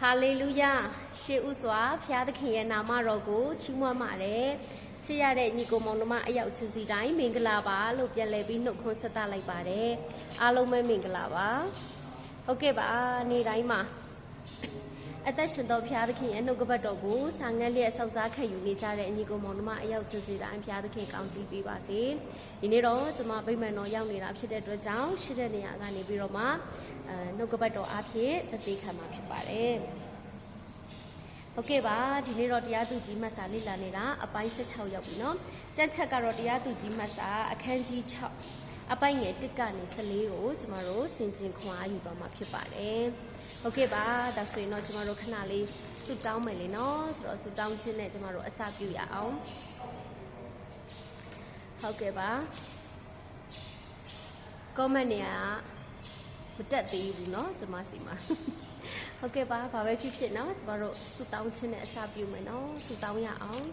ဟာလေလုယရှေးဥစွာဖျားသခင်ရဲ့နာမတော်ကိုချီးမွမ်းပါတယ်ချစ်ရတဲ့ညီကိုမောင်နှမအယောက်ချစ်စီတိုင်းမင်္ဂလာပါလို့ပြန်လည်ပြီးနှုတ်ခွန်းဆက်သလိုက်ပါတယ်အားလုံးပဲမင်္ဂလာပါဟုတ်ကဲ့ပါနေ့တိုင်းမှာ အသက်ရှင်သောဖျားသခင်ရဲ့နှုတ်ကပတ်တော်ကိုစာငတ်လျက်ဆောက်စားခံယူနေကြတဲ့ညီကိုမောင်နှမအယောက်ချစ်စီတိုင်းဖျားသခင်ကောင်းချီးပေးပါစေဒီနေ့တော့ကျွန်မဗိမာန်တော်ရောက်နေတာဖြစ်တဲ့အတွက်ကြောင့်ရှိတဲ့နေရာကနေပြီးတော့မှအဲနှုတ်ကပတ်တော်အားဖြင့်တသိခံမှာဖြစ်ပါတယ် ဟုတ်ကဲ့ပါဒီနေ့တော့တရားသူကြီးမတ်စာလေ့လာနေတာအပိုင်း16ရောက်ပြီเนาะကြက်ချက်ကတော့တရားသူကြီးမတ်စာအခန်းကြီး6အပိုင်းငယ်1ကနေ14ကိုကျမတို့ဆင်ကျင်ခွန်အားယူသွားမှာဖြစ်ပါတယ် ဟုတ်ကဲ့ပါဒါဆိုရင်တော့ကျမတို့ခဏလေးဆုတောင်းမယ်လေเนาะဆိုတော့ဆုတောင်းခြင်းနဲ့ကျမတို့အစပြုရအောင်ဟုတ်ကဲ့ပါ comment နေရာမတက်သေးဘူးเนาะကျမစီမှာ ဟုတ်ကဲ့ပါဘာပဲဖြစ်ဖြစ်เนาะကျမတို့ဆူတောင်းခြင်းနဲ့အစပြုမယ်เนาะဆူတောင်းရအောင်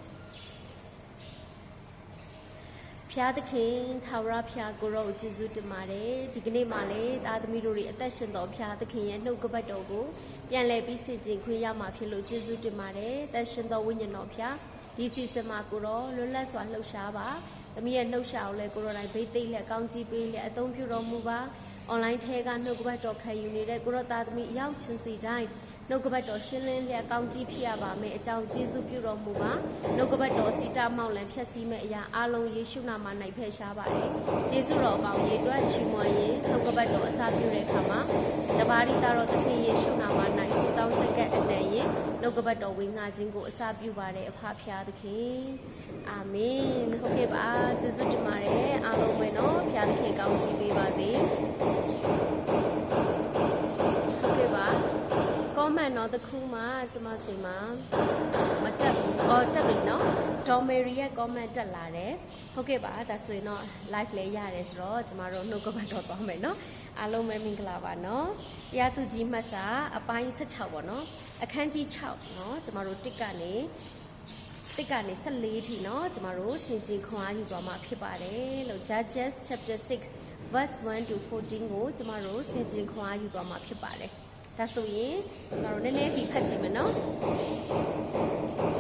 ဖျားသခင်သာဝရဖျားကိုရောကျေးဇူးတင်ပါတယ်ဒီကနေ့မှလည်းသားသမီးတို့တွေအသက်ရှင်တော်ဖျားသခင်ရဲ့နှုတ်ကပတ်တော်ကိုပြန်လည်ပြီးစင်ကြင်ခွင့်ရမှာဖြစ်လို့ကျေးဇူးတင်ပါတယ်အသက်ရှင်တော်ဝိညာဉ်တော်ဖျားဒီစီစမှာကိုရောလွတ်လပ်စွာလှုပ်ရှားပါသမီးရဲ့နှုတ်ရှာကိုလည်းကိုရောတိုင်းဗိတ်သိမ့်လက်ကောင်းကြီးပေးလက်အသုံးပြုတော်မူပါအွန်လိုင်းထဲကနှုတ်ကပတ်တော်ခံယူနေတဲ့ကိုရောသားသမီးအရောက်ချင်းစီတိုင်း နှုတ်ကပတ်တော်ရှင်းလင်းလျက်ကောင်းကြီးဖြစ်ရပါမယ်အကြောင်းကျေးဇူးပြုတော်မူပါနှုတ်ကပတ်တော်စီတာမောက်လံဖြည့်ဆည်းမဲ့အရာအလုံးယေရှုနာမ၌ဖယ်ရှားပါတယ်ကျေးဇူးတော်အပေါင်းရေတွက်ချီးမွမ်းရင်နှုတ်ကပတ်တော်အစာပြုတဲ့အခါမှာတပါးရိတာတော်သခင်ယေရှုနာမ၌ဆုတောင်းဆက်ကပ်အတန်ရင်နှုတ်ကပတ်တော်ဝေငှခြင်းကိုအစာပြုပါတယ်အဖဖျားသခင်အာမင်ဟုတ်ကဲ့ပါကျေးဇူးတင်ပါတယ်အားလုံးပဲနော်ဖျားသခင်ကောင်းချီးပေးပါစေ မှန်တော့တခုမှကျမစီမှာမတက်ဘူး။အော်တက်ပြီနော်။ဒေါ်မေရီရဲ့ comment တက်လာတယ်။ဟုတ်ကဲ့ပါ။ဒါဆိုရင်တော့ live လည်းရတယ်ဆိုတော့ကျမတို့နှုတ်ကပတ်တော့သွားမယ်နော်။အားလုံးပဲမင်္ဂလာပါနော်။တရားသူကြီးမှတ်စာအပိုင်း16ပေါ့နော်။အခန်းကြီး6နော်။ကျမတို့တစ်ကနေတစ်ကနေ14ထိနော်ကျမတို့စင်ကြီးခွန်အားယူသွားမှာဖြစ်ပါတယ်လို့ Judges chapter 6 verse 1 to 14ကိုကျမတို့စင်ကြီးခွန်အားယူသွားမှာဖြစ်ပါတယ် ဒါဆိုရင်ကျမတို့နည်းနည်းစီဖတ်ကြည့်မယ်နော်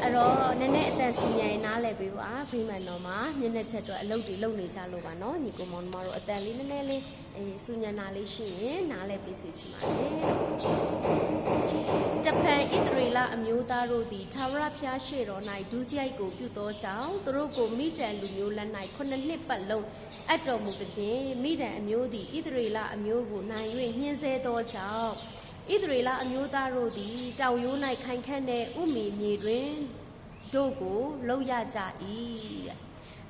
အဲ့တော့နည်းနည်းအသက်စီညာရင်နားလည်ပေးပါဘိမှန်တော်မှာမျက်နှာချက်တော့အလုပ်တွေလုပ်နေကြလို့ပါနော်ညီကောင်မောင်တို့တို့အသက်လေးနည်းနည်းလေးအဲစူညာနာလေးရှိရင်နားလည်ပေးစီချင်ပါတယ်တပန်ဣတရီလအမျိုးသားတို့သည်သာဝရဖျားရှေတော်၌ဒုစရိုက်ကိုပြုသောကြောင့်သူတို့ကိုမိတန်လူမျိုးလက်၌ခုနှစ်နှစ်ပတ်လုံးအပ်တော်မူသည်ဖြင့်မိတန်အမျိုးသည်ဣတရီလအမျိုးကိုနိုင်၍ညှင်းဆဲသောကြောင့် ဣသရေလအမျိုးသားတို့သည်တောင်ရိုး၌ခိုင်ခန့်တဲ့ဥမီမြေတွင်တို့ကိုလှုပ်ရကြ၏တဲ့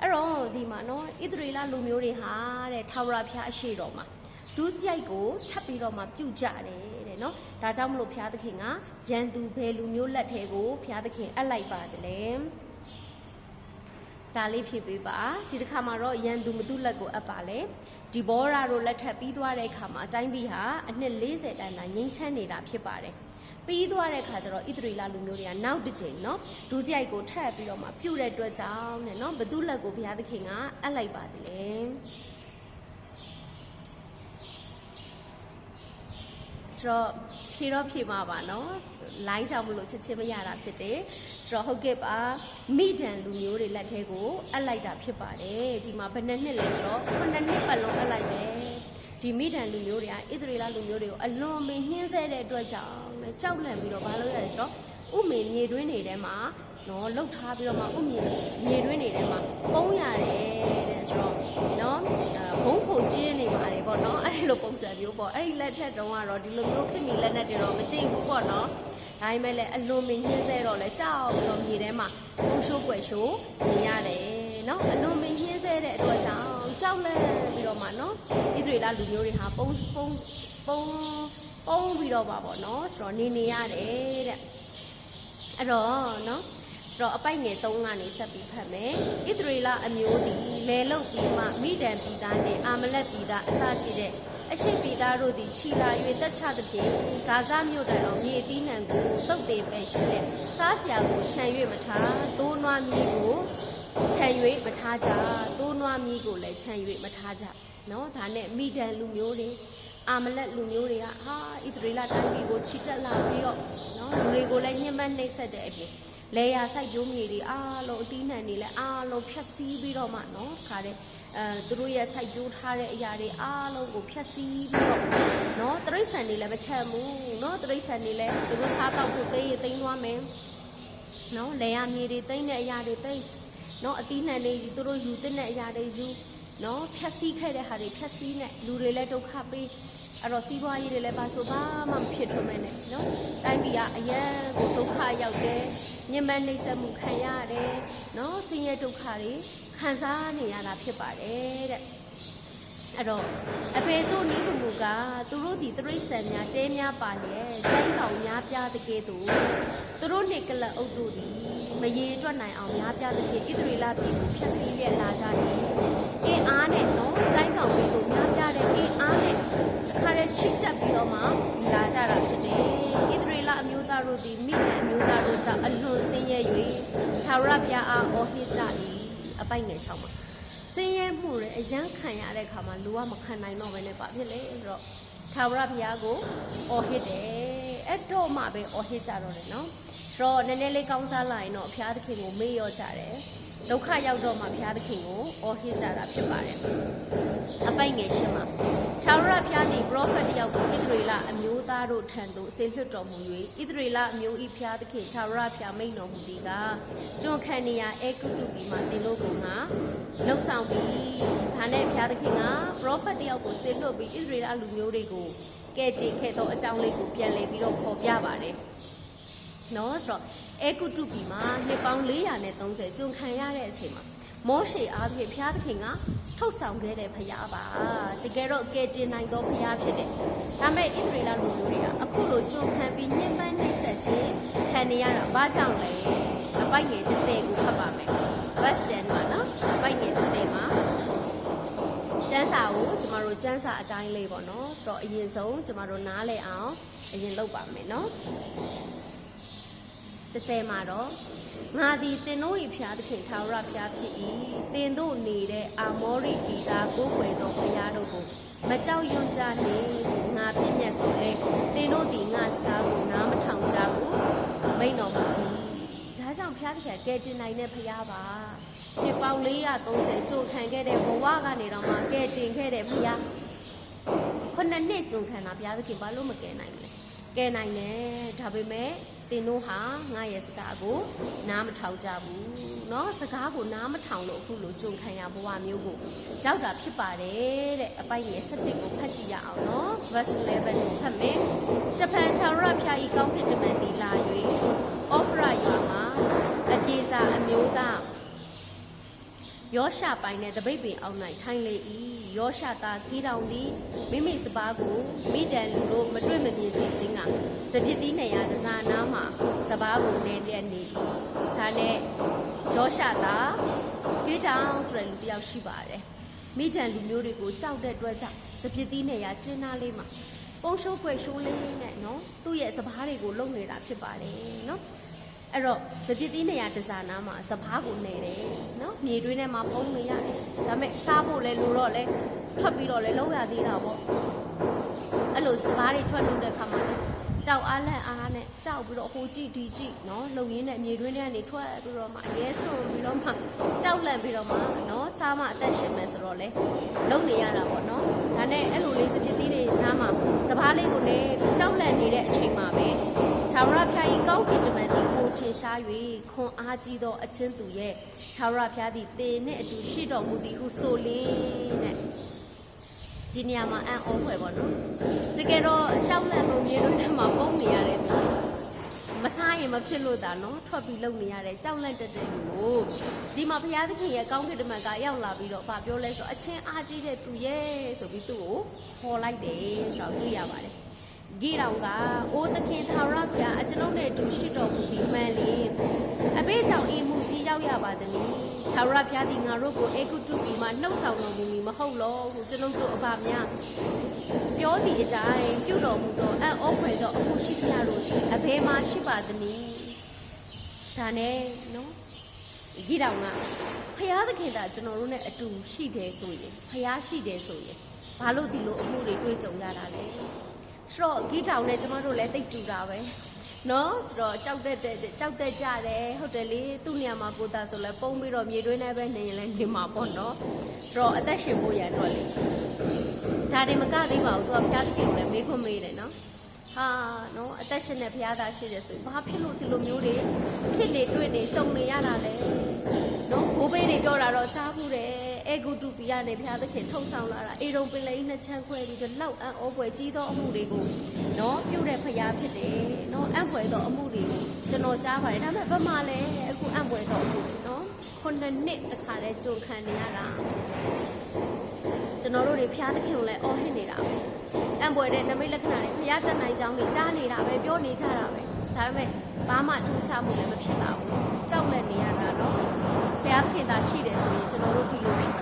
အဲ့တော့ဒီမှာနော်ဣသရေလလူမျိုးတွေဟာတဲ့ထာဝရဘုရားအရှိတော်မှာဒုစရိုက်ကိုထပ်ပြီးတော့မှပြုတ်ကြတယ်တဲ့နော်ဒါကြောင့်မလို့ဘုရားသခင်ကရန်သူဘယ်လူမျိုးလက်ထဲကိုဘုရားသခင်အပ်လိုက်ပါတယ်လေဒါလေးဖြစ်ပေးပါဒီတစ်ခါမှာတော့ရန်သူမသူလက်ကိုအပ်ပါလေ ဒီဘောရာတို့လက်ထပ်ပြီးသွားတဲ့အခါမှာအတိုင်းပြည်ဟာအနှစ်40တန်းတိုင်းငိမ့်ချမ်းနေတာဖြစ်ပါတယ်ပြီးသွားတဲ့အခါကျတော့ဣသရေလလူမျိုးတွေကနောက်တစ်ချိန်เนาะဒုစရိုက်ကိုထပ်ပြီးတော့မှပြုတ်တဲ့အတွက်ကြောင့်တဲ့เนาะဘသူလက်ကိုဘုရားသခင်ကအပ်လိုက်ပါတယ် ဆိုတော့ဖြေတော့ဖြေမှာပါနော်လိုင်းကြောင့်မလို့ချက်ချင်းမရတာဖြစ်တယ်ဆိုတော့ဟုတ်ကဲ့ပါမိဒန်လူမျိုးတွေလက်ထဲကိုအပ်လိုက်တာဖြစ်ပါတယ်ဒီမှာဘယ်နှစ်နှစ်လဲဆိုတော့ခုနှစ်နှစ်ပတ်လုံးအပ်လိုက်တယ်ဒီမိဒန်လူမျိုးတွေကဣသရေလလူမျိုးတွေကိုအလွန်မင်းနှင်းဆဲတဲ့အတွက်ကြောင့်ကြောက်လန့်ပြီးတော့မလုပ်ရလဲဆိုတော့ဥမေမြေတွင်းတွေထဲမှာ နော်လှုပ်ထားပြီးတော့မှဥမေမြေတွင်းတွေထဲမှာပုံးရတယ်တဲ့ဆိုတော့နော်ဘုံခုန်ကျင်းနေပါတယ်ပေါ့နော်အဲ့ဒီလိုပုံစံမျိုးပေါ့အဲ့ဒီလက်ထက်တုန်းကတော့ဒီလိုမျိုးခင်မီလက်နဲ့တွေတော့မရှိဘူးပေါ့နော်ဒါပေမဲ့လည်းအလွန်မင်းညှင်းဆဲတော့လဲကြောက်ပြီးတော့မြေထဲမှာပုံရှိုးပွက်ရှိုးနေရတယ်နော်အလွန်မင်းညှင်းဆဲတဲ့အတွက်ကြောင့်ကြောက်လန့်ပြီးတော့မှနော်ဣသရေလလူမျိုးတွေဟာပုံပုံပုံပုံပြီးတော့ပါပေါ့နော်ဆိုတော့နေနေရတယ်တဲ့အဲ့တော့နော် ဆိုတော့အပိုက်ငယ်3ကနေဆက်ပြီးဖတ်မယ်ဣသရေလအမျိုးသည်လဲလုတ်ပြီးမှမိဒံပြည်သားနှင့်အာမလက်ပြည်သားအစရှိတဲ့အရှိပြည်သားတို့သည်ခြီလာ၍တက်ချသဖြင့်ဂါဇမြို့တိုင်အောင်မြေအသီးနှံကိုတုတ်တင်ပဲရှိတဲ့စားစရာကိုခြံ၍မထားသိုးနွားမြေကိုခြံ၍မထားကြသိုးနွားမြေကိုလည်းခြံ၍မထားကြနော်ဒါနဲ့မိဒံလူမျိုးတွေအာမလက်လူမျိုးတွေကဟာဣသရေလတိုင်းပြည်ကိုချီတက်လာပြီးတော့နော်လူတွေကိုလည်းညှဉ်းပန်းနှိပ်စက်တဲ့အပြင် လေယာစိုက်ပျိုးမြေတွေအားလုံးအတီးနှံတွေလည်းအားလုံးဖျက်ဆီးပြီးတော့မှနော်ခါတဲ့အဲသူတို့ရဲ့စိုက်ပျိုးထားတဲ့အရာတွေအားလုံးကိုဖျက်ဆီးပြီးတော့နော်တရိษံတွေလည်းမချက်ဘူးနော်တရိษံတွေလည်းသူတို့စားတော့ဖို့သိရသိမ်းသွားမယ်နော်လေယာမြေတွေသိမ်းတဲ့အရာတွေသိမ်းနော်အတီးနှံတွေသူတို့ယူတဲ့အရာတွေယူနော်ဖျက်ဆီးခဲ့တဲ့ဟာတွေဖျက်ဆီးနေလူတွေလည်းဒုက္ခပေးအဲ့တော့စီးပွားရေးတွေလည်းပါဆိုဘာမှမဖြစ်ထွန်းမဲနဲ့နော်တိုင်းပြည်ကအရန်ကိုဒုက္ခရောက်တယ် ညင်မနှိမ့်ဆက်မှုခံရတယ်နော်ဆင်းရဲဒုက္ခတွေခံစားနေရတာဖြစ်ပါတယ်တဲ့အဲ့တော့အဖေတို့နီးလူကသူတို့ဒီတရိษံများတဲများပါလေကျိုင်းကောင်များပြတဲ့ကဲ့သို့သူတို့နေကလအုပ်တို့ဒီမရေတွက်နိုင်အောင်များပြတဲ့ဖြင့်ဣသရေလပြည်ကိုဖျက်ဆီးလက်လာကြတယ်အင်းအားနဲ့နော်ကျိုင်းကောင်ကဲ့သို့များပြတဲ့အင်းအားနဲ့တခါတည်းချစ်တက်ပြီးတော့မှလာကြတာဖြစ်တယ်။ဣသရေလအမျိုးသား တို့သည်မိနဲ့အမျိုးသားတို့ကြောင့်အလွန်ဆင်းရဲ၍သာရဘုရားအားအော်ဟစ်ကြ၏အပိုက်ငယ်6မှာဆင်းရဲမှုတွေအယံခံရတဲ့အခါမှာလူကမခံနိုင်တော့ဘဲနဲ့ပါဖြစ်လေအဲ့တော့သာရဘုရားကိုအော်ဟစ်တယ်အဲ့တော့မှပဲအော်ဟစ်ကြတော့တယ်နော်ဆိုတော့နည်းနည်းလေးကောင်းစားလာရင်တော့ဘုရားသခင်ကိုမေ့လျော့ကြတယ် ဒုက္ခရောက်တော့မှဘုရားသခင်ကိုအော်ဟစ်ကြတာဖြစ်ပါတယ်အပိုက်ငယ်ရှင်းမှာထာဝရဘုရားသည် prophet တယောက်ကိုဣသရေလအမျိုးသားတို့ထံသို့ဆေလွှတ်တော်မူ၍ဣသရေလအမျိုး၏ဘုရားသခင်ထာဝရဘုရားမိန့်တော်မူသည်ကကျွန်ခံနေရအေကုတုပြည်မှာသင်တို့ကငါလှုပ်ဆောင်ပြီးဒါနဲ့ဘုရားသခင်က prophet တယောက်ကိုဆေလွှတ်ပြီးဣသရေလလူမျိုးတွေကိုကဲ့တင်ခဲ့သောအကြောင်းလေးကိုပြန်လည်ပြီးတော့ဖော်ပြပါတယ်နော်ဆိုတော့အေကုတုပြည်မှာနှစ်ပေါင်း430ကျွန်ခံရတဲ့အချိန်မှာမောရှေအားဖြင့်ဘုရားသခင်ကထုတ်ဆောင်ခဲ့တဲ့ဖရားပါတကယ်တော့ကဲတင်နိုင်သောဖရားဖြစ်တယ်ဒါပေမဲ့ဣသရေလလူမျိုးတွေကအခုလိုကျွန်ခံပြီးညှဉ်းပန်းနှိပ်စက်ခြင်းခံနေရတာဘာကြောင့်လဲအပိုက်ငယ်30ကိုဖတ်ပါမယ် West End မှာနော်အပိုက်ငယ်30မှာကျန်းစာကိုကျမတို့ကျန်းစာအတိုင်းလေးပေါ့နော်ဆိုတော့အရင်ဆုံးကျမတို့နားလည်အောင်အရင်လုပ်ပါမယ်နော် 30မှာတော့ငါသည်တင်တို့၏ဖျားသခင်ထာဝရဖျားဖြစ်၏တင်တို့နေတဲ့အာမောရိပြည်သားကိုးကွယ်သောဖျားတို့ကိုမကြောက်ရွံ့ကြနှင့်ငါပြည့်ညတ်တော်လဲတင်တို့သည်ငါစကားကိုနားမထောင်ကြဘူးမိန်တော်မူ၏ဒါကြောင့်ဖျားသခင်ကဲတင်နိုင်တဲ့ဖျားပါဒီပေါင်430ကြိုခံခဲ့တဲ့ဘဝကနေတော့မှကဲတင်ခဲ့တဲ့ဖျားခုနှစ်နှစ်ကြုံခံတာဘုရားသခင်ဘာလို့မကယ်နိုင်မလဲကယ်နိုင်တယ်ဒါပေမဲ့ တင်တို့ဟာငါရဲ့စကားကိုနားမထောင်ကြဘူးเนาะစကားကိုနားမထောင်လို့အခုလိုကြုံခံရဘဝမျိုးကိုရောက်တာဖြစ်ပါတယ်တဲ့အပိုက်ငယ်7ကိုဖတ်ကြည့်ရအောင်เนาะ verse 11ကိုဖတ်မယ်တပန်ချာရဖျားဤကောင်းကင်တမန်တီလာ၍အောဖရရွာမှာအပြေစာအမျိုးသား ယောရှပိုင်တဲ့တပိတ်ပင်အောက်၌ထိုင်လေ၏ယောရှသားကီတောင်သည်မိမိစပားကိုမိတန်လူတို့မတွေ့မမြင်စေခြင်းကစပစ်သီးနေရာတစားနားမှာစပားကိုနေလျက်နေ၏ဒါနဲ့ယောရှသားကီတောင်ဆိုတဲ့လူတစ်ယောက်ရှိပါတယ်မိတန်လူမျိုးတွေကိုကြောက်တဲ့အတွက်ကြောင့်စပစ်သီးနေရာကျင်းသားလေးမှာပုံရှိုးကွယ်ရှိုးလေးနဲ့နော်သူ့ရဲ့စပားတွေကိုလုံနေတာဖြစ်ပါတယ်နော် အဲ့တော့စပစ်သီးနေရာတစားနာမှာစပားကိုနေတယ်နော်မြေတွင်းထဲမှာပုံနေရတယ်ဒါပေမဲ့စားဖို့လဲလိုတော့လဲထွက်ပြီးတော့လဲလုံးရသေးတာပေါ့အဲ့လိုစပားတွေထွက်လို့တဲ့ခါမှာလဲကြောက်အားလန့်အားနဲ့ကြောက်ပြီးတော့ဟိုကြည့်ဒီကြည့်နော်လုံရင်းနဲ့မြေတွင်းထဲကနေထွက်ပြီးတော့မှအရဲဆွန်ပြီးတော့မှကြောက်လန့်ပြီးတော့မှနော်စားမအသက်ရှင်မယ်ဆိုတော့လဲလုံနေရတာပေါ့နော်ဒါနဲ့အဲ့လိုလေးစပစ်သီးတွေနားမှာစပားလေးကိုလည်းကြောက်လန့်နေတဲ့အချိန်မှာပဲထာဝရဘုရား၏ကောင်းကင်တမန်သည်ကို ထင်ရှား၍ခွန်အားကြီးသောအချင်းသူရဲ့ထာဝရဘုရားသည်တေနှင့်အတူရှိတော်မူသည်ဟုဆိုလင်းတဲ့ဒီနေရာမှာအံ့ဩဖွယ်ပေါ့နော်တကယ်တော့ကြောက်လန့်လို့မြေတွင်းထဲမှာပုံနေရတဲ့သူမစားရင်မဖြစ်လို့ဒါနော်ထွက်ပြီးလုံနေရတဲ့ကြောက်လန့်တတ်တဲ့လူကိုဒီမှာဘုရားသခင်ရဲ့ကောင်းကင်တမန်ကရောက်လာပြီးတော့ဗာပြောလဲဆိုတော့အချင်းအားကြီးတဲ့သူရဲ့ဆိုပြီးသူ့ကိုခေါ်လိုက်တယ်ဆိုတော့တွေ့ရပါတယ် ဂိတောင်ကအိုးသခင်သာရဘုရားအကျွန်ုပ်နဲ့အတူရှိတော်မူပြီးမှန်လေအဘေးကြောင့်အေးမှုကြီးရောက်ရပါသည်လေသာရဘုရားသည်ငါတို့ကိုအေကုတုပြည်မှာနှုတ်ဆောင်တော်မူမည်မဟုတ်လောဟုကျွန်ုပ်တို့အပါများပြောသည့်အတိုင်းပြုတော်မူသောအံ့ဩဖွယ်သောအမှုရှိသမျှတို့သည်အဘယ်မှာရှိပါသနည်းဒါနဲ့နော်ဂိတောင်ကဖျားသခင်သာကျွန်တော်တို့နဲ့အတူရှိတယ်ဆိုရင်ဖျားရှိတယ်ဆိုရင်ဘဘာလို့ဒီလိုအမှုတွေတွေ့ကြုံရတာလဲ ဆိုတော့ဂီတောင်နဲ့ကျမတို့လည်းတိတ်တူတာပဲနော်ဆိုတော့ကြောက်တက်တဲ့ကြောက်တက်ကြတယ်ဟုတ်တယ်လေသူ့နေရာမှာကိုသားဆိုလဲပုံပြီးတော့မြေတွင်းထဲပဲနေရင်လည်းနေမှာပေါ့နော်ဆိုတော့အသက်ရှင်ဖို့ရန်တော့လေဒါတွေမကသေးပါဘူးသူကဖျားတကယ်ကိုလည်းမေးခွန်းမေးတယ်နော်ဟာနော်အသက်ရှင်တဲ့ဘုရားသားရှိတယ်ဆိုရင်ဘာဖြစ်လို့ဒီလိုမျိုးတွေဖြစ်လေတွေ့နေကြုံနေရတာလဲနော်ဘိုးဘေးတွေပြောတာတော့ကြားဘူးတယ် အေဂုတုပီကနေဘုရားသခင်ထုတ်ဆောင်လာတာအေရုံပင်လေးနှစ်ချမ်းခွဲပြီးတော့လောက်အံ့ဩဖွယ်ကြီးသောအမှုတွေကိုနော်ပြုတ်တဲ့ဘုရားဖြစ်တယ်နော်အံ့ဖွယ်သောအမှုတွေကိုကျွန်တော်ကြားပါတယ်ဒါပေမဲ့ဘာမှလဲအခုအံ့ဖွယ်သောအမှုတွေနော်ခုနှစ်နှစ်တစ်ခါတည်းကြုံခံနေရတာကျွန်တော်တို့တွေဘုရားသခင်ကိုလည်းအော်ဟစ်နေတာပဲအံ့ဖွယ်တဲ့နမိတ်လက္ခဏာတွေဘုရားတန်နိုင်ကြောင်းတွေကြားနေတာပဲပြောနေကြတာပဲဒါပေမဲ့ဘာမှထူးခြားမှုလည်းမဖြစ်ပါဘူးကြောက်လက်နေရတာနော်ဘုရားသခင်သာရှိတယ်ဆိုရင်ကျွန်တော်တို့ဒီလိုဖြစ်မလားအ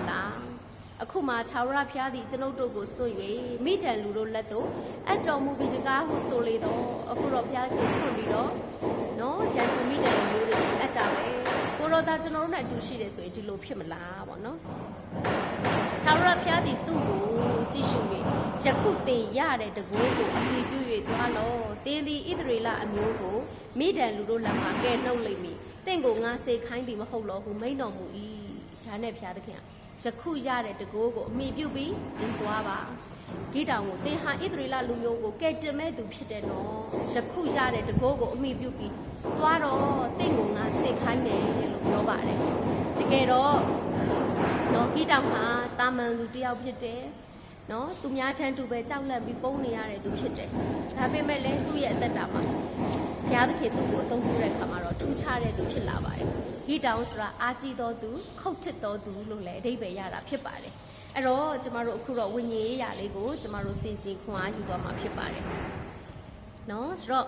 ခုမှထာဝရဘုရားသည်ကျွန်ုပ်တို့ကိုစွန့်၍မိတန်လူတို့လက်သို့အတော်မူပြီးတကားဟုဆိုလေတော့အခုတော့ဘုရားသခင်စွန့်ပြီးတော့နော်ရန်သူမိတန်လူမျိုးတွေဆိုအပ်တာပဲကိုရောသားကျွန်တော်တို့နဲ့အတူရှိတယ်ဆိုရင်ဒီလိုဖြစ်မလားပေါ့နော်ထာဝရဘုရားသည်သူ့ကိုကြည့်ရှု၍ယခုတင်ရတဲ့တကိုးကိုအမိပြု၍သွားလောတင်းသည်ဣသရေလအမျိုးကိုမိဒံလူတို့လက်မှကဲနှုတ်လိမ့်မည်တင့်ကိုငါစေခိုင်းသည်မဟုတ်လောဟုမိန်တော်မူ၏ဒါနဲ့ဘုရားသခင်က ယခုရတဲ့တကိုးကိုအမိပြုပြီးတင်သွားပါဂိတောင်ကိုတင်ဟာဣသရေလလူမျိုးကိုကဲတင်မဲ့သူဖြစ်တယ်နော်ယခုရတဲ့တကိုးကိုအမိပြုပြီးသွားတော့တင့်ကိုငါစေခိုင်းတယ်လို့ပြောပါတယ်တကယ်တော့နော်ဂီတောင်ဟာတာမန်လူတစ်ယောက်ဖြစ်တယ်နော်သူများထမ်းတူပဲကြောက်လန့်ပြီးပုံနေရတဲ့သူဖြစ်တယ်ဒါပေမဲ့လည်းသူ့ရဲ့အသက်တာမှာ ဘုရားသခင်သူ့ကိုအသုံးပြုတဲ့အခါမှာတော့ထူးခြားတဲ့သူဖြစ်လာပါတယ်ဂီတောင်ဆိုတာအာကြည့်တော်သူခုတ်ထစ်တော်သူလို့လည်းအဓိပ္ပာယ်ရတာဖြစ်ပါတယ်အဲ့တော့ကျမတို့အခုတော့ဝိညာဉ်ရေးရာလေးကိုကျမတို့စင်ကြင်ခွန်အားယူသွားမှာဖြစ်ပါတယ်နော်ဆိုတော့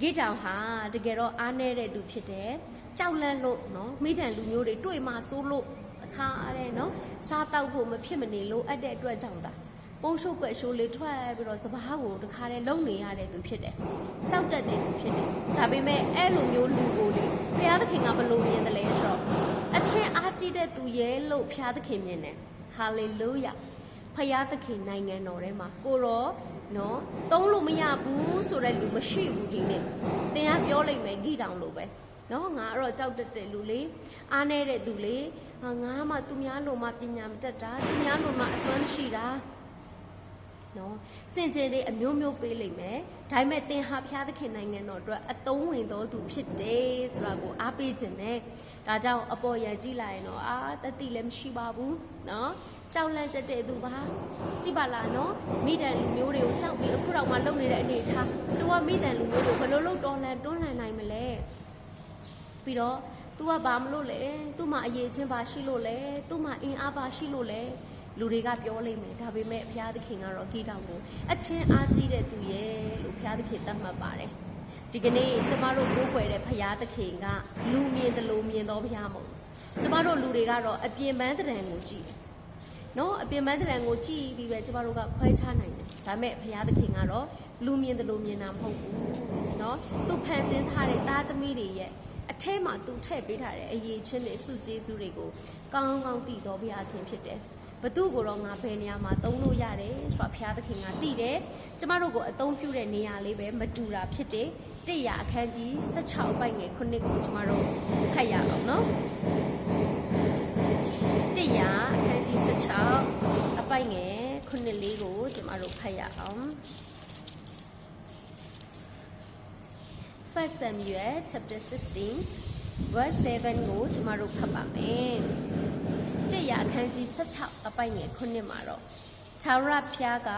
ဂီတောင်ဟာတကယ်တော့အားနည်းတဲ့သူဖြစ်တယ်ကြောက်လန့်လို့နော်မိထန်လူမျိုးတွေတွေ့မှဆိုးလို့အခါအားတဲ့နော်စားတောက်ဖို့မဖြစ်မနေလို့အပ်တဲ့အတွက်ကြောင့်သာ ပိုးရှုပ်ွက်ရှိုးလေးထွက်ပြီးတော့စပားကိုတခါတည်းလုံနေရတဲ့သူဖြစ်တယ်။ကြောက်တတ်တဲ့သူဖြစ်တယ်။ဒါပေမဲ့အဲ့လိုမျိုးလူကိုလေဘုရားသခင်ကဘလို့မြင်တယ်လဲဆိုတော့အချင်းအားကြီးတဲ့သူရဲ့လို့ဘုရားသခင်မြင်တယ်။ဟာလေလုယာ။ဘုရားသခင်နိုင်ငံတော်ထဲမှာကိုရောနော်သုံးလို့မရဘူးဆိုတဲ့လူမရှိဘူးဒီနေ့။သင်ကပြောလိုက်မယ်ဂိတောင်လို့ပဲ။နော်ငါအဲ့တော့ကြောက်တတ်တဲ့လူလေအားနေတဲ့သူလေဟာငါမှသူများလိုမှပညာမတတ်တာသူများလိုမှအစွမ်းမရှိတာ နော်စင်ကြယ်လေးအမျိုးမျိုးပေးလိမ့်မယ်ဒါပေမဲ့သင်ဟာဖျားသခင်နိုင်ငံတော်အတွက်အသုံးဝင်တော်သူဖြစ်တယ်ဆိုတာကိုအားပေးခြင်းနဲ့ဒါကြောင့်အပေါ်ရန်ကြည့်လိုက်ရင်တော့အာတတိလည်းမရှိပါဘူးနော်ကြောက်လန့်တက်တဲ့သူပါကြည့်ပါလားနော်မိတန်လူမျိုးတွေကိုကြောက်ပြီးအခုတော့မှလုံနေတဲ့အနေအထားသူကမိတန်လူမျိုးတွေကိုဘယ်လိုလုပ်တော်လန်တွန်းလှန်နိုင်မလဲ ပြီးတော့ तू ကဘာမလို့လဲ तू မှာအရေးချင်းဘာရှိလို့လဲ तू မှာအင်အားဘာရှိလို့လဲ လူတွေကပြောလိမ့်မယ်ဒါပေမဲ့ဘုရားသခင်ကတော့ဂိတောင်ကိုအချင်းအားကြီးတဲ့သူရဲ့လို့ဘုရားသခင်သတ်မှတ်ပါတယ်ဒီကနေ့ကျမတို့ကိုးကွယ်တဲ့ဘုရားသခင်ကလူမြင်တယ်လို့မြင်တော့ဘုရားမဟုတ်ဘူးကျမတို့လူတွေကတော့အပြင်ပန်းတရံကိုကြည့်တယ်နော်အပြင်ပန်းတရံကိုကြည့်ပြီးပဲကျမတို့ကခွဲခြားနိုင်တယ်ဒါပေမဲ့ဘုရားသခင်ကတော့လူမြင်တယ်လို့မြင်တာမဟုတ်ဘူးနော်သူဖန်ဆင်းထားတဲ့သားသမီးတွေရဲ့အထဲမှာသူထည့်ပေးထားတဲ့အရေးချင်းတွေစုကျေးဇူးတွေကိုကောင်းကောင်းသိတော်ဘုရားခင်ဖြစ်တယ်။ ဘသူကိုတော့ငါဘယ်နေရာမှာသုံးလို့ရတယ်ဆိုတာဘုရားသခင်ကသိတယ်။ကျမတို့ကိုအသုံးပြုတဲ့နေရာလေးပဲမတူတာဖြစ်တယ်။တစ်ရာအခန်းကြီး16ပိုက်ငယ်ခုနှစ်ကိုကျမတို့ဖတ်ရအောင်နော်။တစ်ရာအခန်းကြီး16အပိုက်ငယ်ခုနှစ်လေးကိုကျမတို့ဖတ်ရအောင်။ First Samuel chapter 16 verse 7ကိုကျမတို့ဖတ်ပါမယ်။ တရားအခန်းကြီး16အပိုက်ငယ်ခုနှစ်မှာတော့ခြာရဖျားက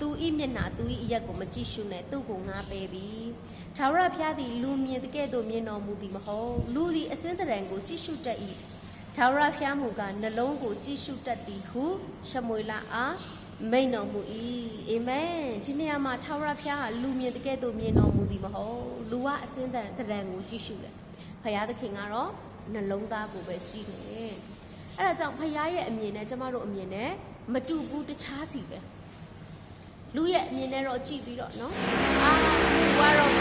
သူဤမျက်နှာသူဤအရက်ကိုမကြည့်ရှုနဲ့သူ့ကိုငားပဲပြီ။ခြာရဖျားသည်လူမြင်တဲ့ကဲ့သို့မြင်တော်မူသည်မဟုတ်။လူသည်အစင်းတရံကိုကြည့်ရှုတတ်၏။ခြာရဖျားမူကနှလုံးကိုကြည့်ရှုတတ်သည်ဟုရှမွေလအားမိန်တော်မူ၏အာမင်ဒီနေရာမှာထာဝရဘုရားဟာလူမြင်တဲ့ကဲ့သို့မြင်တော်မူသည်မဟုတ်လူကအစင်းတန်တရံကိုကြည့်ရှုတယ်ဘုရားသခင်ကတော့နှလုံးသားကိုပဲကြည့်တယ် အဲ့ဒါကြောင့်ဖခင်ရဲ့အမြင်နဲ့ကျမတို့အမြင်နဲ့မတူဘူးတခြားစီပဲလူရဲ့အမြင်နဲ့တော့ကြည့်ပြီးတော့နော်အာဘွားတော့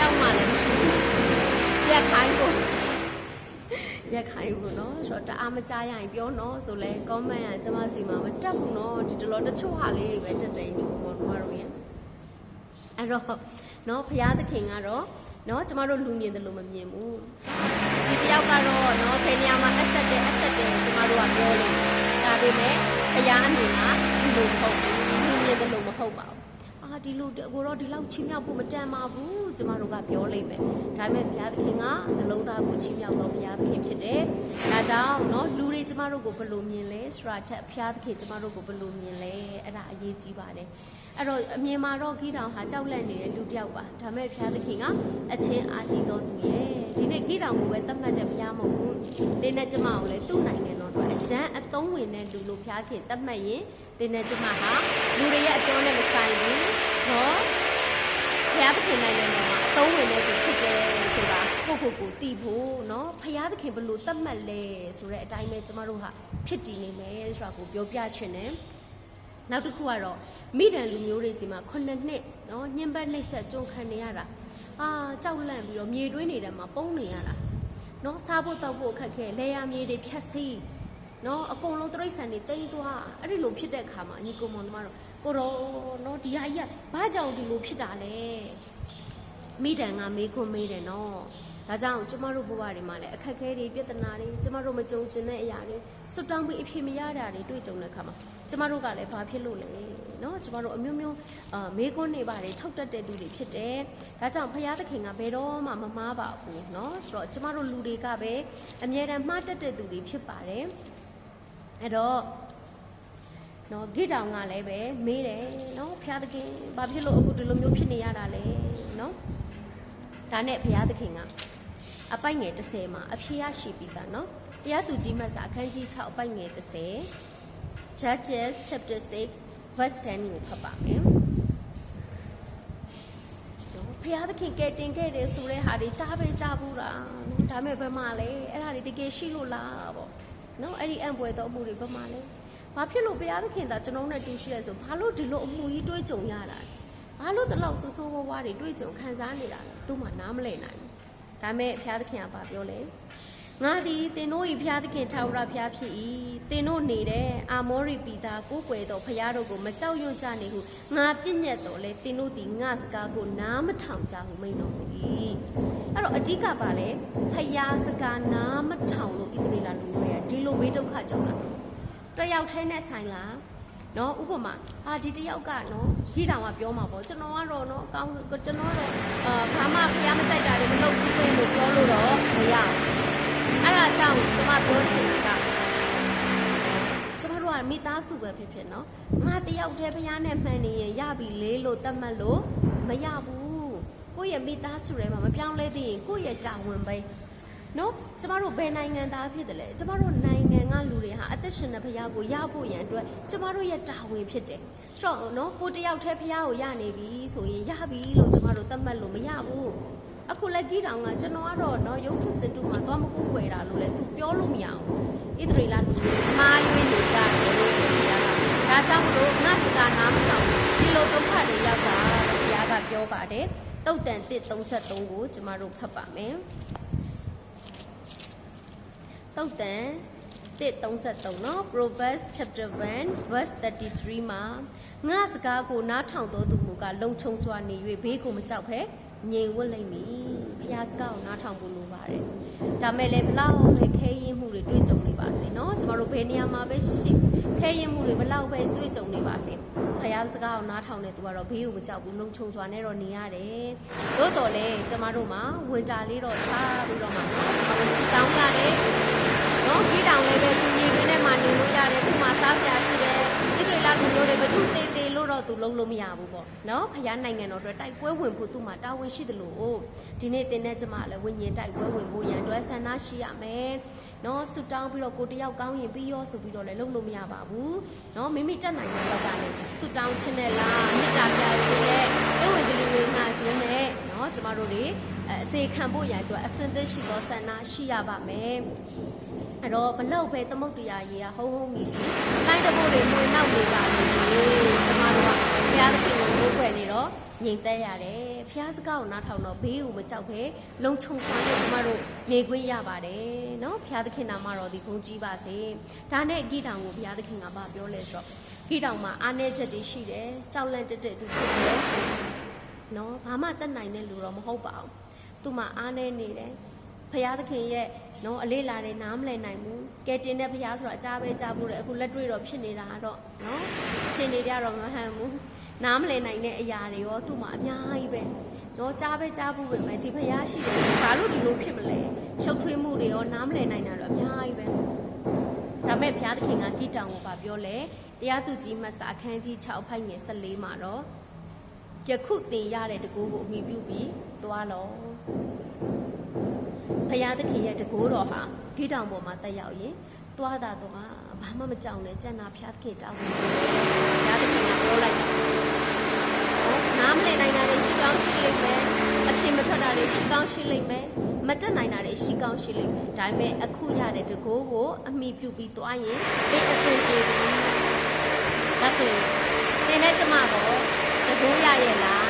ရောက်မှလည်းမရှိဘူးရက်ခိုင်းကိုရက်ခိုင်းကိုနော်ဆိုတော့တအားမကြရရင်ပြောနော်ဆိုလဲ comment ကကျမစီမှာမတက်ဘူးနော်ဒီတလောတချို့ဟာလေးတွေပဲတက်တယ်ညီမတို့ကတော့ရအဲ့တော့နော်ဖရာသခင်ကတော့နော်ကျမတို့လူမြင်တယ်လို့မမြင်ဘူး ဒီတယောက်ကတော့နော်ဖေနေရာမှာအဆက်တယ်အဆက်တယ်ကျမတို့ကပြောလို့ဒါပေမဲ့ဖရားအမြင်ကဒီလိုမဟုတ်ဘူးလူမြင်တယ်လို့မဟုတ်ပါဘူး အာဒီလိုကိုတော့ဒီလောက်ချင်းမြောက်ဖို့မတန်ပါဘူးကျမတို့ကပြောလိမ့်မယ်ဒါပေမဲ့ဘုရားသခင်ကနှလုံးသားကိုချင်းမြောက်တော့ဘုရားသခင်ဖြစ်တယ်ဒါကြောင့်เนาะလူတွေကျမတို့ကိုဘယ်လိုမြင်လဲဆိုတာထက်ဘုရားသခင်ကျမတို့ကိုဘယ်လိုမြင်လဲအဲ့ဒါအရေးကြီးပါတယ်အဲ့တော့အမြင်မှာတော့ဂီတောင်ဟာကြောက်လန့်နေတဲ့လူတစ်ယောက်ပါဒါပေမဲ့ဘုရားသခင်ကအချင်းအားကြီးတော်သူရဲ့ဒီနေ့ဂီတောင်ကိုပဲသတ်မှတ်တဲ့ဘုရားမဟုတ်ဘူးတင်းနဲ့ကျမကိုလည်းသူ့နိုင်ငံ တော်အတွက်အရန်အသုံးဝင်တဲ့လူလို့ဘုရားခင်သတ်မှတ်ရင်တင်းနဲ့ကျမဟာလူတွေရဲ့အပြောနဲ့မဆိုင်ဘူးเนาะ ဘုရားသခင်နိုင်ငံတော်မှာအသုံးဝင်တဲ့သူဖြစ်တယ်ဆိုတာကိုယ့်ကိုယ်ကိုသိဖို့เนาะဘုရားသခင်ဘယ်လိုသတ်မှတ်လဲဆိုတဲ့အတိုင်းပဲကျမတို့ဟာဖြစ်တည်နေမယ်ဆိုတာကိုပြောပြချင်တယ်နောက်တစ်ခုကတော့မိဒံလူမျိုးတွေစီမှာ9နှစ်เนาะညှဉ်းပန်းနှိပ်စက်ကြုံခံနေရတာအာကြောက်လန့်ပြီးတော့မြေတွင်းနေတဲ့မှာပုံနေရတာเนาะစားဖို့တောက်ဖို့အခက်ခဲလဲရမြေတွေဖြတ်စီး နော်အကုန်လုံးတရိတ်ဆန်တွေတိမ့်သွားအဲ့ဒီလိုဖြစ်တဲ့အခါမှာအညီကောင်မောင်တို့ကတော့ကိုတော့နော်ဒီဟာကြီးကဘာကြောင့်ဒီလိုဖြစ်တာလဲမိတန်ကမေးခွန်းမေးတယ်နော်ဒါကြောင့်ကျမတို့ဘဝတွေမှာလည်းအခက်အခဲတွေပြဿနာတွေကျမတို့မကြုံချင်တဲ့အရာတွေဆွတ်တောင်းပြီးအဖြစ်မရတာတွေတွေ့ကြုံတဲ့အခါမှာကျမတို့ကလည်းဘာဖြစ်လို့လဲနော်ကျမတို့အမျိုးမျိုးအာမေးခွန်းတွေပါတယ်ထောက်တက်တဲ့သူတွေဖြစ်တယ်ဒါကြောင့်ဘုရားသခင်ကဘယ်တော့မှမမားပါဘူးနော်ဆိုတော့ကျမတို့လူတွေကပဲအမြဲတမ်းမှားတက်တဲ့သူတွေဖြစ်ပါတယ် အဲ့တော့နော်ဂိတောင်ကလည်းပဲမေးတယ်နော်ဘုရားသခင်ဘာဖြစ်လို့အခုဒီလိုမျိုးဖြစ်နေရတာလဲနော်ဒါနဲ့ဘုရားသခင်ကအပိုက်ငယ်30မှာအဖြေရရှိပြီးသားနော်တရားသူကြီးမှတ်စာအခန်းကြီး6အပိုက်ငယ်30 Judges chapter 6 verse 10ကိုဖတ်ပါမယ်နော်ဘုရားသခင်ကဲတင်ခဲ့တယ်ဆိုတဲ့ဟာတွေကြားပဲကြားဘူးတာနော်ဒါမဲ့ဘယ်မှာလဲအဲ့ဒါတွေတကယ်ရှိလို့လားပေါ့ နော်အဲ့ဒီအံပွဲတော်အမှုတွေဘယ်မှာလဲဘာဖြစ်လို့ဘုရားသခင်သာကျွန်တော်နဲ့တူရှိရဲဆိုဘာလို့ဒီလိုအမှုကြီးတွေးကြုံရတာလဲဘာလို့ဒီလောက်ဆိုးဆိုးဝါးဝါးတွေတွေးကြုံခံစားနေတာလဲသူ့မှာနားမလည်နိုင်ဘူးဒါမဲ့ဘုရားသခင်ကဘာပြောလဲငါသည်သင်တို့၏ဘုရားသခင်ထာဝရဘုရားဖြစ်၏သင်တို့နေတဲ့အာမောရိပြည်သားကိုးကွယ်တော်ဘုရားတို့ကိုမကြောက်ရွံ့ကြနေဟုငါပြည့်ညတ်တော်လဲသင်တို့သည်ငါစကားကိုနားမထောင်ကြဟုမိန့်တော်မူ၏ အဲ့တော့အဓိကပါလဲဘုရားစကားနားမထောင်လို့ဣသရေလလူတွေကဒီလိုဝေးဒုက္ခကြောင့်လားတယောက်ထဲနဲ့ဆိုင်လားနော်ဥပမာဟာဒီတယောက်ကနော်ကြီးတောင်ကပြောမှာပေါ့ကျွန်တော်ကတော့နော်အကောင်းကျွန်တော်တော့အာဘာမှဖျားမကြိုက်တာတွေမလုပ်ဘူးပဲလို့ပြောလို့တော့မရဘူးအဲ့ဒါကြောင့်ကျွန်မပြောချင်တာကကျွန်တော်တို့ကမိသားစုပဲဖြစ်ဖြစ်နော်ငါတယောက်တည်းဖျားနဲ့မှန်နေရင်ရပြီလေလို့သတ်မှတ်လို့မရဘူး ကိုယ့်ရဲ့မိသားစုထဲမှာမပြောင်းလဲသေးရင်ကိုယ့်ရဲ့တာဝန်ပဲနော်ကျမတို့ဘယ်နိုင်ငံသားဖြစ်တယ်လဲကျမတို့နိုင်ငံကလူတွေဟာအသက်ရှင်တဲ့ဘုရားကိုရဖို့ရန်အတွက်ကျမတို့ရဲ့တာဝန်ဖြစ်တယ်ဆိုတော့နော်ကိုတယောက်တည်းဘုရားကိုရနေပြီဆိုရင်ရပြီလို့ကျမတို့သတ်မှတ်လို့မရဘူးအခုလက်ကြီးတောင်ကကျွန်တော်ကတော့နော်ရုပ်ထုစင်တူမှာသွားမကိုးကွယ်တာလို့လဲသူပြောလို့မရဘူးဣသရေလလူတွေမာရွေးနေကြတယ်လို့ပြောရတာဒါကြောင့်မလို့ငါစကားနားမထောင်ဒီလိုဒုက္ခတွေရောက်တာလို့ဘုရားကပြောပါတယ် တုတ်တန်133ကိုကျမတို့ဖတ်ပါမယ်တုတ်တန်133เนาะ Proverbs chapter 1 verse 33မှာငါစကားကိုနားထောင်တော်သူမူကလုံခြုံစွာနေ၍ဘေးကိုမကြောက်ဖဲ ငြိမ်ဝတ်လိုက်ပြီဘုရားစကားကိုနားထောင်ဖို့လိုပါတယ်ဒါမဲ့လည်းဘလောက်ပဲခဲရင်မှုတွေတွေ့ကြုံနေပါစေနော်ကျမတို့ဘယ်နေရာမှာပဲရှိရှိခဲရင်မှုတွေဘလောက်ပဲတွေ့ကြုံနေပါစေဘုရားစကားကိုနားထောင်တဲ့သူကတော့ဘေးကိုမကြောက်ဘူးလုံခြုံစွာနဲ့တော့နေရတယ်သို့တော်လည်းကျမတို့မှာဝင်တာလေးတော့ထားပြီးတော့မှနော်ကျမတို့စီတောင်းရတယ်နော်ကြီးတောင်လည်းပဲသူညီတွေနဲ့မှနေလို့ရတယ်သူမှစားစရာရှိတယ် ဒီတွေလာလူမျိုးတွေဘသူတေးသေးလို့တော့သူလုံးလို့မရဘူးပေါ့နော်ဖခင်နိုင်ငံတော်အတွက်တိုက်ပွဲဝင်ဖို့သူမှတာဝန်ရှိတယ်လို့ဒီနေ့တင်တဲ့ကျမလည်းဝိညာဉ်တိုက်ပွဲဝင်ဖို့ရန်အတွက်ဆန္ဒရှိရမယ်နော်ဆူတောင်းပြီးတော့ကိုတယောက်ကောင်းရင်ပြီးရောဆိုပြီးတော့လည်းလုံးလို့မရပါဘူးနော်မိမိတက်နိုင်တဲ့ဘက်ကလည်းဆူတောင်းခြင်းနဲ့လားမေတ္တာပြခြင်းနဲ့ဧဝံဂေလိဝေငှခြင်းနဲ့နော်ကျမတို့တွေအစေခံဖို့ရန်အတွက်အစင်သစ်ရှိသောဆန္ဒရှိရပါမယ် အဲ့တော့ဘလောက်ပဲသမုတ်တရားကြီးကဟုံးဟုံးကြီးတိုင်းတဘို့တွေမွေနောက်နေပါလေကျမတို့ကဘုရားသခင်ကိုကိုးကွယ်နေတော့ငြိမ်သက်ရတယ်ဘုရားစကားကိုနားထောင်တော့ဘေးကိုမကြောက်ပဲလုံခြုံစွာနဲ့ကျမတို့နေခွင့်ရပါတယ်နော်ဘုရားသခင်နာမတော်ဒီဘုန်းကြီးပါစေဒါနဲ့ဂိတောင်ကိုဘုရားသခင်ကဗာပြောလဲဆိုတော့ဂိတောင်မှာအားနည်းချက်တွေရှိတယ်ကြောက်လန့်တက်တက်သူဖြစ်တယ်နော်ဘာမှတတ်နိုင်တဲ့လူတော့မဟုတ်ပါဘူးသူမှအားနည်းနေတယ်ဖရာသခင်ရဲ့ နော်အလေးလာတဲ့နားမလည်နိုင်ဘူးကဲတင်တဲ့ဖရာဆိုတော့အကြပဲကြားဖို့လေအခုလက်တွေ့တော့ဖြစ်နေတာတော့နော်အချိန်တွေကြတော့မဟန်ဘူးနားမလည်နိုင်တဲ့အရာတွေရောသူ့မှာအများကြီးပဲနော်ကြားပဲကြားဖို့ပဲမယ်ဒီဖရာရှိတယ်ဘာလို့ဒီလိုဖြစ်မလဲရှုပ်ထွေးမှုတွေရောနားမလည်နိုင်တာတော့အများကြီးပဲဒါမဲ့ဘုရားသခင်ကကိတောင်ကိုဗာပြောလဲတရားသူကြီးမတ်စာအခန်းကြီး6ဖိုက်ငယ်14မှာတော့ယခုတင်ရတဲ့တကူကိုအမိပြုပြီးသွားလော ဖရာသခင်ရဲ့တကိုးတော်ဟာဒီတောင်ပေါ်မှာတက်ရောက်ရင်သွားတာသွားဘာမှမကြောက်နဲ့ကျန်တာဖရာသခင်တောင်းတယ်ဖရာသခင်ကပြောလိုက်တယ်နားမလည်နိုင်တာတွေရှိကောင်းရှိလိမ့်မယ်အဖြစ်မထွက်တာတွေရှိကောင်းရှိလိမ့်မယ်မတက်နိုင်တာတွေရှိကောင်းရှိလိမ့်မယ်ဒါပေမဲ့အခုရတဲ့တကိုးကိုအမိပြုပြီးသွားရင်ဒီအစင်ပြေပြီဒါဆိုရင်သင်နဲ့ကျမတော့တကိုးရရဲ့လား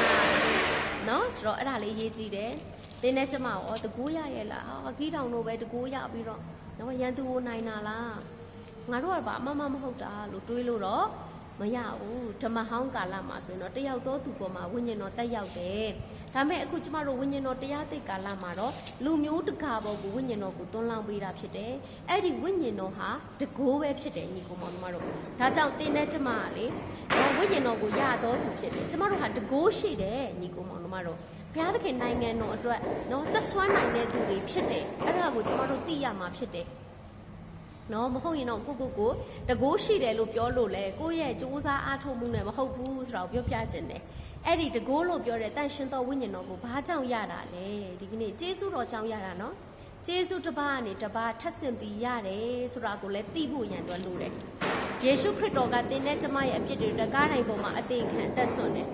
နော်ဆိုတော့အဲ့ဒါလေးရေးကြည့်တယ် တင်းနဲ့ကျမရောတကူရရဲ့လားဟာဂီတောင်တို့ပဲတကူရပြီးတော့တော့ရန်သူကိုနိုင်တာလားငါတို့ကဘာအမမမဟုတ်တာလို့တွေးလို့တော့မရဘူးဓမ္မဟောင်းကာလမှာဆိုရင်တော့တယောက်တော့သူပေါ်မှာဝိညာဉ်တော်တက်ရောက်တယ်ဒါပေမဲ့အခုကျမတို့ဝိညာဉ်တော်တရားသိကာလမှာတော့လူမျိုးတကာပေါ်ကိုဝိညာဉ်တော်ကိုသွန်းလောင်းပေးတာဖြစ်တယ်အဲ့ဒီဝိညာဉ်တော်ဟာတကိုးပဲဖြစ်တယ်ညီကောင်မောင်တို့ဒါကြောင့်တင်းနဲ့ကျမကလေတော့ဝိညာဉ်တော်ကိုရတော့သူဖြစ်တယ်ကျမတို့ဟာတကိုးရှိတယ်ညီကောင်မောင်တို့ ဘုရားသခင်နိုင်ငံတော်အတွက်နော်သက်ဆွမ်းနိုင်တဲ့သူတွေဖြစ်တယ်အဲ့ဒါကိုကျွန်တော်တို့သိရမှာဖြစ်တယ်နော်မဟုတ်ရင်တော့ကိုကိုကိုတကိုးရှိတယ်လို့ပြောလို့လေကိုယ့်ရဲ့စူးစမ်းအားထုတ်မှုနဲ့မဟုတ်ဘူးဆိုတော့ပြောပြခြင်းတယ်အဲ့ဒီတကိုးလို့ပြောတဲ့တန်ရှင်တော်ဝိညာဉ်တော်ကိုဘာကြောင့်ရတာလဲဒီကနေ့ကျေးဇူးတော်ကြောင့်ရတာနော် ကျေးဇူးတစ်ပါးကနေတစ်ပါးထပ်ဆင့်ပြီးရတယ်ဆိုတာကိုလည်းသိဖို့ရန်အတွက်လိုတယ်ယေရှုခရစ်တော်ကသင်တဲ့ကျမရဲ့အပြစ်တွေတကားတိုင်းပေါ်မှာအသေးခံသက်ဆွန်တယ်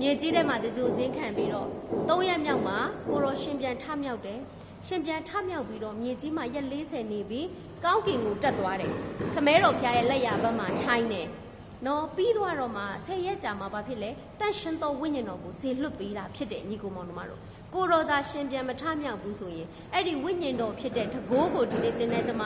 မြေကြီးထဲမှာတကြိုချင်းခံပြီးတော့သုံးရက်မြောက်မှာကိုရောရှင်ပြန်ထမြောက်တယ်ရှင်ပြန်ထမြောက်ပြီးတော့မြေကြီးမှာရက်40နေပြီးကောင်းကင်ကိုတက်သွားတယ်ခမဲတော်ဖျားရဲ့လက်ရဘက်မှာခြိုင်းတယ်နော်ပြီးသွားတော့မှဆယ်ရက်ကြာမှဘာဖြစ်လဲတန့်ရှင်တော်ဝိညာဉ်တော်ကိုဆေလွတ်ပေးတာဖြစ်တဲ့ညီကိုမောင်တို့မတို့ ကိုတော်သာရှင်ပြန်မထမြောက်ဘူးဆိုရင်အဲ့ဒီဝိညာဉ်တော်ဖြစ်တဲ့တကိုးကိုဒီနေ့သင်တဲ့ကျမ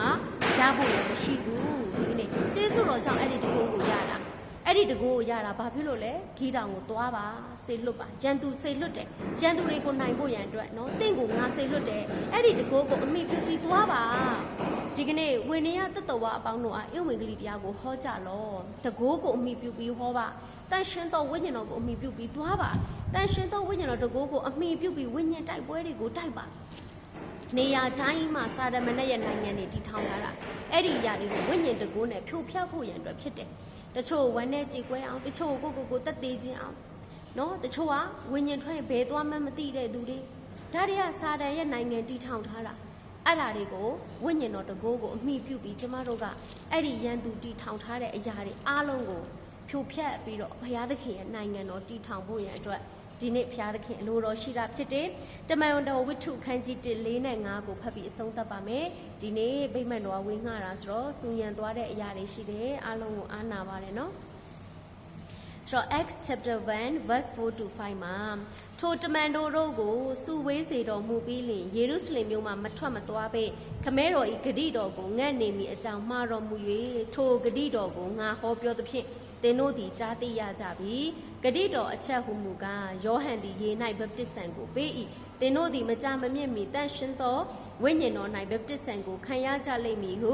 ရဖို့လည်းမရှိဘူးဒီနေ့ကျေးဇူးတော်ကြောင့်အဲ့ဒီတကိုးကိုရတာအဲ့ဒီတကိုးကိုရတာဘာဖြစ်လို့လဲဂီတောင်ကိုသွားပါဆေလွတ်ပါရန်သူဆေလွတ်တယ်ရန်သူတွေကိုနိုင်ဖို့ရန်အတွက်နော်တင့်ကိုငါဆေလွတ်တယ်အဲ့ဒီတကိုးကိုအမိပြုပြီးသွားပါဒီကနေ့ဝိနည်းတတဝအပေါင်းတို့အားဧဝံဂေလိတရားကိုဟောကြလောတကိုးကိုအမိပြုပြီးဟောပါ တန်ရှင်တော်ဝိညာဉ်တော်ကိုအမိပြုပြီးသွားပါတန်ရှင်တော်ဝိညာဉ်တော်တကိုးကိုအမိပြုပြီးဝိညာဉ်တိုက်ပွဲတွေကိုတိုက်ပါနေရာတိုင်းမှာစာရမဏေရဲ့နိုင်ငံတွေတည်ထောင်လာတာအဲ့ဒီအရာတွေကိုဝိညာဉ်တကိုးနဲ့ဖြိုဖျက်ဖို့ရန်အတွက်ဖြစ်တယ်တချို့ဝမ်းနဲ့ကြေကွဲအောင်တချို့ကိုကိုကိုတက်သေးခြင်းအောင်နော်တချို့ကဝိညာဉ်ထွက်ရင်ဘယ်သွားမှမသိတဲ့သူတွေဒါတွေကစာတန်ရဲ့နိုင်ငံတည်ထောင်ထားတာအဲ့ဓာတွေကိုဝိညာဉ်တော်တကိုးကိုအမိပြုပြီးကျမတို့ကအဲ့ဒီရန်သူတီထောင်ထားတဲ့အရာတွေအားလုံးကို ဖြိုဖျက်ပြီးတော့ဘုရားသခင်ရဲ့နိုင်ငံတော်တီထောင်ဖို့ရန်အတွက်ဒီနေ့ဘုရားသခင်အလိုတော်ရှိတာဖြစ်တယ်တမန်တော်ဝိတ္ထုခန်းကြီး1 4နဲ့5ကိုဖတ်ပြီးအဆုံးသတ်ပါမယ်ဒီနေ့ဗိမ္မာန်တော်ဝေငှတာဆိုတော့စူညံသွားတဲ့အရာတွေရှိတယ်အားလုံးကိုအားနာပါတယ်နော်ဆိုတော့ Acts chapter 1 verse 4 to 5မှာထိုတမန်တော်တို့ကိုစုဝေးစေတော်မူပြီးလျှင်ယေရုရှလင်မြို့မှမထွက်မသွားဘဲခမဲတော်ဤဂတိတော်ကိုငတ်နေမိအကြောင်းမှားတော်မူ၍ထိုဂတိတော်ကိုငါဟောပြောသဖြင့် သင်တို့သည်ကြားသိရကြပြီဂတိတော်အချက်ဟုမူကားယောဟန်သည်ရေ၌ဗပ္တိဇံကိုပေး၏သင်တို့သည်မကြမမြင့်မီတန့်ရှင်းသောဝိညာဉ်တော်၌ဗပ္တိဇံကိုခံရကြလိမ့်မည်ဟု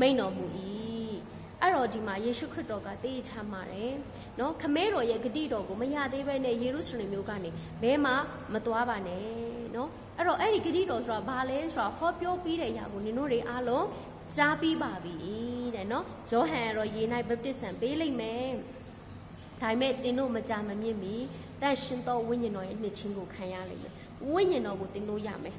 မိန့်တော်မူ၏အဲ့တော့ဒီမှာယေရှုခရစ်တော်ကတေးချမ်းပါတယ်နော်ခမဲတော်ရဲ့ဂတိတော်ကိုမရသေးဘဲနဲ့ယေရုရှလင်မြို့ကနေဘဲမှမသွားပါနဲ့နော်အဲ့တော့အဲ့ဒီဂတိတော်ဆိုတာဘာလဲဆိုတာဟောပြောပြီးတဲ့အရာကိုနင်တို့တွေအားလုံး ကြားပြီးပါပြီတဲ့နော်ယောဟန်ကတော့ရေ၌ဗပ္တိဇံပေးလိုက်မယ်ဒါပေမဲ့တင်တို့မကြမမြင့်မီတန်ရှင်တော်ဝိညာဉ်တော်ရဲ့နှစ်ချင်းကိုခံရလိမ့်မယ်ဝိညာဉ်တော်ကိုတင်လို့ရမယ်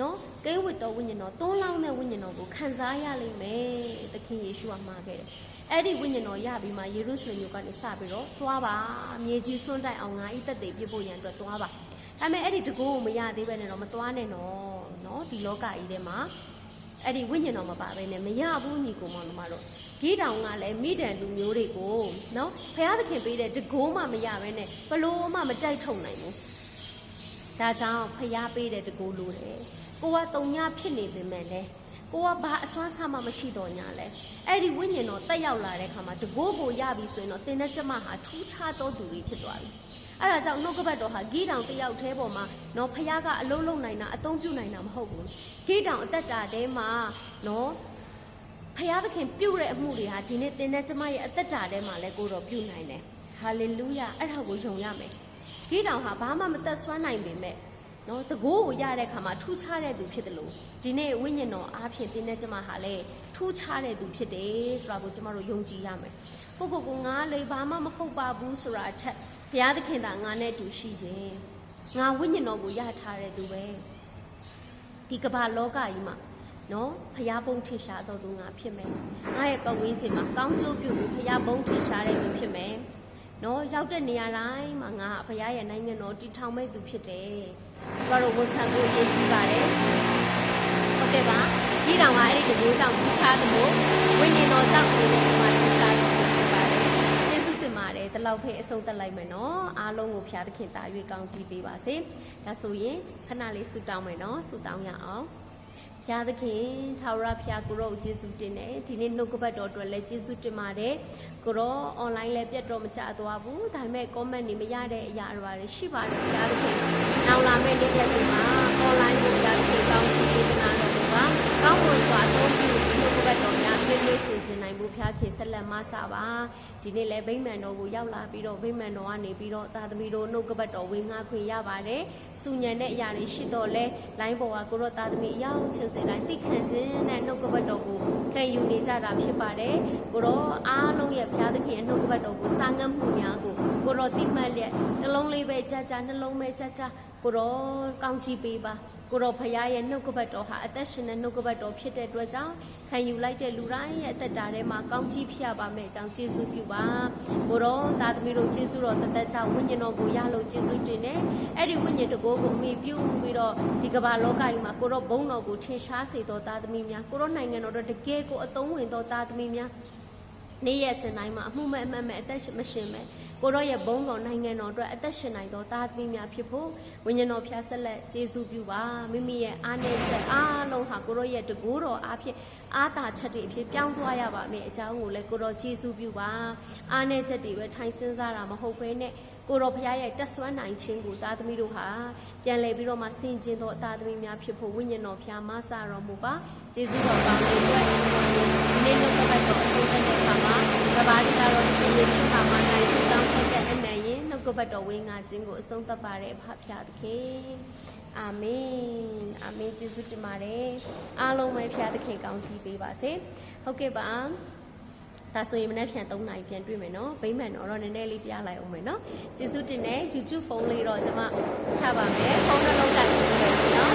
နော်ကိန်းဝတ်တော်ဝိညာဉ်တော်သုံးလောင်းတဲ့ဝိညာဉ်တော်ကိုခံစားရလိမ့်မယ်သခင်ယေရှုကမှာခဲ့တယ်အဲ့ဒီဝိညာဉ်တော်ရပြီးမှယေရုရှလင်မြို့ကနေစပြီးတော့သွားပါမြေကြီးစွန့်တိုက်အောင်ငါဤတက်သေးပြဖို့ရန်အတွက်သွားပါဒါပေမဲ့အဲ့ဒီတကူကိုမရသေးပဲနဲ့တော့မသွားနဲ့နော်နော်ဒီလောကကြီးထဲမှာ အဲ့ဒီဝိညာဉ်တော်မပါဘဲနဲ့မရဘူးညီကိုမောင်နှမတို့ဂီတောင်ကလည်းမိတန်လူမျိုးတွေကိုနော်ဖះသခင်ပေးတဲ့တကိုးမှမရဘဲနဲ့ဘလို့မှမတိုက်ထုတ်နိုင်ဘူးဒါကြောင့်ဖះပေးတဲ့တကိုးလိုတယ်ကိုကတုံညဖြစ်နေပေမဲ့လည်းကိုကဘာအစွမ်းစားမှမရှိတော့ညာလဲအဲ့ဒီဝိညာဉ်တော်တက်ရောက်လာတဲ့ခါမှာတကိုးကိုရပြီဆိုရင်တော့တင်းတဲ့ကျမဟာထူးခြားသောသူတွေဖြစ်သွားပြီ အဲ့ဒါကြောင့်နှုတ်ကပတ်တော်ဟာဂီတောင်တစ်ယောက်တည်းပေါ်မှာနော်ဖះကအလုံးလုံးနိုင်တာအသုံးပြုနိုင်တာမဟုတ်ဘူးဂီတောင်အသက်တာထဲမှာနော်ဖယားသခင်ပြုတဲ့အမှုတွေဟာဒီနေ့သင်တဲ့ကျမရဲ့အသက်တာထဲမှာလည်းကိုတော့ပြုနိုင်တယ်ဟာလေလုယာအဲ့ဒါကိုယုံရမယ်ဂိတောင်ဟာဘာမှမသက်ဆွမ်းနိုင်ပေမဲ့နော်တကိုးကိုရတဲ့ခါမှာထူးခြားတဲ့သူဖြစ်တယ်လို့ဒီနေ့ဝိညာဉ်တော်အားဖြင့်သင်တဲ့ကျမဟာလည်းထူးခြားတဲ့သူဖြစ်တယ်ဆိုတာကိုကျမတို့ယုံကြည်ရမယ်ပုဂ္ဂိုလ်ကငါလေဘာမှမဟုတ်ပါဘူးဆိုတာအထက် ဘုရားသခင်သာငါနဲ့အတူရှိရင်ငါဝိညာဉ်တော်ကိုရထားတဲ့သူပဲဒီကမ္ဘာလောကကြီးမှာနော်ဖျားပုံထင်ရှားတော်သူငါဖြစ်မယ်။ငါရဲ့ပတ်ဝန်းကျင်မှာကောင်းကျိုးပြုဖို့ဖျားပုံထင်ရှားတဲ့သူဖြစ်မယ်။နော်ရောက်တဲ့နေရာတိုင်းမှာငါဖျားရဲ့နိုင်ငံတော်တည်ထောင်မဲ့သူဖြစ်တယ်။ကျွန်တော်တို့ဝန်ခံဖို့ရည်ကြီးပါတယ်။ဟုတ်ကဲ့ပါ။ဒီတောင်ကအဲ့ဒီတကူကြောင့်ထူးခြားသလိုဝိညာဉ်တော်ကြောင့်နေတဲ့ဒီမှာထူးခြားတယ်ဖြစ်ပါတယ်။ကျေးဇူးတင်ပါတယ်။ ဒီလောက်ဖိအဆုံးသက်လိုက်မယ်နော်။အားလုံးကိုဖျားသခင်တာ၍ကောင်းချီးပေးပါစေ။ဒါဆိုရင်ခဏလေးဆုတောင်းမယ်နော်။ဆုတောင်းရအောင်။ဖျားသခင်ထာဝရဖျားကိုရောကျေးဇူးတင်တယ်ဒီနေ့နှုတ်ကပတ်တော်အတွက်လည်းကျေးဇူးတင်ပါတယ်ကိုရော online လည်းပြတ်တော့မကြသွားဘူးဒါပေမဲ့ comment တွေမရတဲ့အရာတွေရှိပါတယ်ဖျားသခင်နောက်လာမယ့်နေ့ရက်တွေမှာ online ကိုဖျားသခင်ကောင်းချီးပေးနာတော်မူပါကောင်းမွန်စွာသုံးပြီးဒီနှုတ်ကပတ်တော် များဆွေးနွေးဆင်ခြင်နိုင်ဖို့ဖျားခင်ဆက်လက်မဆပါဒီနေ့လည်းဗိမာန်တော်ကိုရောက်လာပြီးတော့ဗိမာန်တော်ကနေပြီးတော့သာသမီတို့နှုတ်ကပတ်တော်ဝင်ငါခွင့်ရပါတယ်စူညံတဲ့အရာတွေရှိတော့လဲ line ပေါ်ကကိုရောသားသမီးအရာအောင်ချင်းစင်တိုင်းသိခံခြင်းနဲ့နှုတ်ကပတ်တော်ကိုခံယူနေကြတာဖြစ်ပါတယ်ကိုရောအားလုံးရဲ့ဘုရားသခင်ရဲ့နှုတ်ကပတ်တော်ကိုစာငတ်မှုများကိုကိုရောတိမှတ်လျက်တစ်လုံးလေးပဲကြာကြာနှလုံးပဲကြာကြာကိုရောကောင်းချီးပေးပါ ကိုရောဖရားရဲ့နှုတ်ကပတ်တော်ဟာအသက်ရှင်တဲ့နှုတ်ကပတ်တော်ဖြစ်တဲ့အတွက်ကြောင့်ခံယူလိုက်တဲ့လူတိုင်းရဲ့အသက်တာထဲမှာကောင်းချီးဖြစ်ရပါမယ်အကြောင်းကျေးဇူးပြုပါကိုရောသားသမီးတို့ကျေးဇူးတော်တသက်ကြောင့်ဝိညာဉ်တော်ကိုရလို့ကျေးဇူးတင်တယ်အဲ့ဒီဝိညာဉ်တကိုးကိုအမိပြုပြီးတော့ဒီကမ္ဘာလောကကြီးမှာကိုရောဘုန်းတော်ကိုထင်ရှားစေတော်သားသမီးများကိုရောနိုင်ငံတော်တို့တကယ်ကိုအသုံးဝင်တော်သားသမီးများနေ့ရက်စင်တိုင်းမှာအမှုမဲ့အမှတ်မဲ့အသက်ရှင်မရှင်မဲ့ ကိုရောရဲ့ဘုန်းတော်နိုင်ငံတော်အတွက်အသက်ရှင်နိုင်သောသားသမီးများဖြစ်ဖို့ဝိညာဉ်တော်ဖျားဆက်လက်ကျေးဇူးပြုပါမိမိရဲ့အားနည်းချက်အားလုံးဟာကိုရောရဲ့တကူတော်အားဖြင့်အားသာချက်တွေအဖြစ်ပြောင်းသွားရပါမယ်အကြောင်းကိုလည်းကိုရောကျေးဇူးပြုပါအားနည်းချက်တွေပဲထိုင်စင်းစားတာမဟုတ်ဘဲနဲ့ကိုရောဖျားရဲ့တက်ဆွမ်းနိုင်ခြင်းကိုသားသမီးတို့ဟာပြန်လည်ပြီးတော့မှဆင်ကျင်သောအသားသမီးများဖြစ်ဖို့ဝိညာဉ်တော်ဖျားမဆတော်မူပါကျေးဇူးတော်ကောင်းလေးအတွက်ရှင်ပါရဲ့ဒီနေ့နှုတ်ကပတ်တော်အဆုံးသတ်တဲ့အခါမှာကဘာတိကတော့ဒီယေရှုဟာမှာနိုင် ကိုဘတ်တော်ဝေငါခြင်းကိုအဆုံးသတ်ပါれဖဖျားသခင်အာမင်အာမင်ယေရှုတင်ပါတယ်အားလုံးပဲဖျားသခင်ကောင်းချီးပေးပါစေဟုတ်ကဲ့ပါဒါဆိုရင်မနေ့ဖြန်3နာရီပြန်တွေ့မယ်နော်ဗိမ္မာန်တော့နည်းနည်းလေးပြလိုက်အောင်မယ်နော်ကျေးဇူးတင်တယ် YouTube ဖုန်းလေးတော့ကျွန်မချပါမယ်ဖုန်းနှလုံးကပ်ပြီးတယ်နော်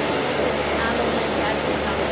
အားလုံးပဲကြားကြပါ